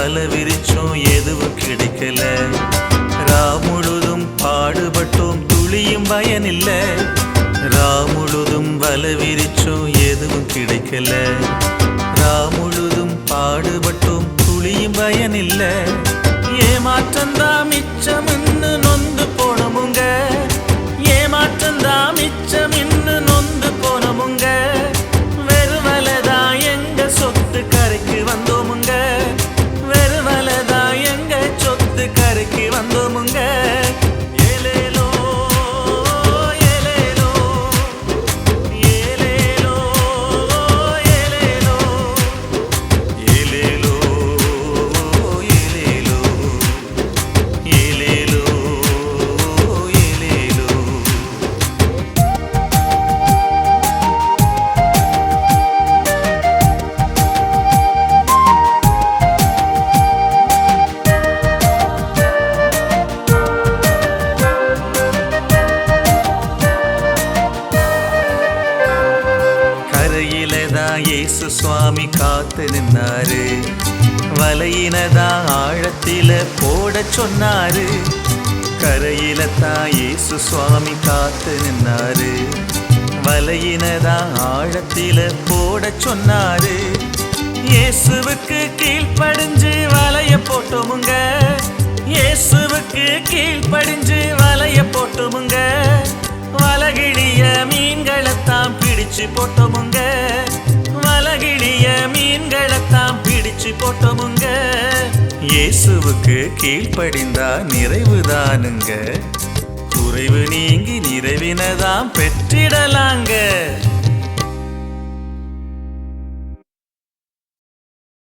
வல விரிச்சோம் எதுவும் கிடைக்கல. ரா முழுதும் பாடுபட்டோம் துளியும் பயனில்ல. ரா முழுதும் வல விரிச்சோம் எதுவும் கிடைக்கல. ரா முழுதும் பாடுபட்டோம் துளியும் பயனில்லை. இயேசு சுவாமி காத்து நின்னாரு. வலையினதா ஆழத்தில போட சொன்னாரு. கரையில தான் இயேசு சுவாமி காத்து நின்னாரு. வலையினதா ஆழத்தில போட சொன்னாரு. இயேசுவுக்கு கீழ்ப்படிஞ்சு வலைய போட்டோமுங்க. இயேசுவுக்கு கீழ்ப்படிஞ்சு வலைய போட்டோமுங்க. வலகிழிய மீன்களைத்தான் பிடிச்சு போட்டோமுங்க. ஓட்டமுங்க இயேசுவுக்கு கீழ்ப்படிந்தா நிறைவுதானுங்க. குறைவு நீங்கி நிறைவினதாம் பெற்றிடலாங்க.